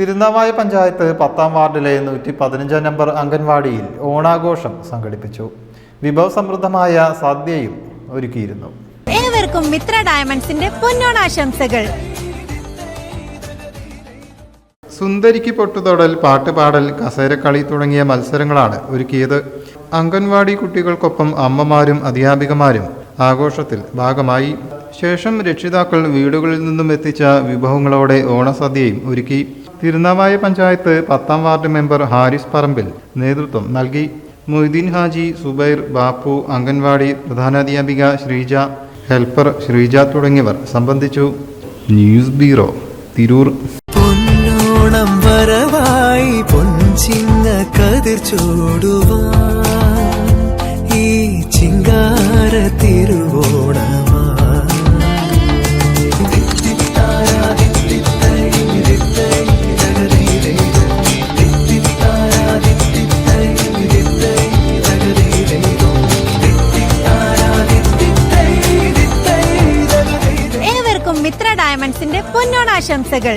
തിരുനാവായ പഞ്ചായത്ത് പത്താം വാർഡിലെ നൂറ്റി പതിനഞ്ചാം നമ്പർ അംഗൻവാടിയിൽ ഓണാഘോഷം സംഘടിപ്പിച്ചു. വിഭവ സമൃദ്ധമായ സദ്യയും ഒരുക്കിയിരുന്നു. ഏവർക്കും മിത്ര ഡയമണ്ട്സിന്റെ പൊന്നോണാശംസകൾ. സുന്ദരിക്ക് പൊട്ടുതൊടൽ പാട്ടുപാടൽ കസേരക്കളി തുടങ്ങിയ മത്സരങ്ങളാണ് ഒരുക്കിയത്. അംഗൻവാടി കുട്ടികൾക്കൊപ്പം അമ്മമാരും അധ്യാപികമാരും ആഘോഷത്തിൽ ഭാഗമായി. ശേഷം രക്ഷിതാക്കൾ വീടുകളിൽ നിന്നും എത്തിച്ച വിഭവങ്ങളോടെ ഓണസദ്യയും ഒരുക്കി. തിരുനാവായ പഞ്ചായത്ത് പത്താം വാർഡ് മെമ്പർ ഹാരിസ് പറമ്പിൽ നേതൃത്വം നൽകി. മൊയ്തീൻ ഹാജി സുബൈർ ബാപ്പു അംഗൻവാടി പ്രധാനാധ്യാപിക ശ്രീജ ഹെൽപ്പർ ശ്രീജ തുടങ്ങിയവർ സംബന്ധിച്ചു. News bureau Tirur. പൊന്നോണം വരവായി പൊൻചിങ്ങ കതിർ ചൂടുവാൻ. മിത്ര ഡയമണ്ട്സിന്റെ പൊന്നോണാശംസകൾ.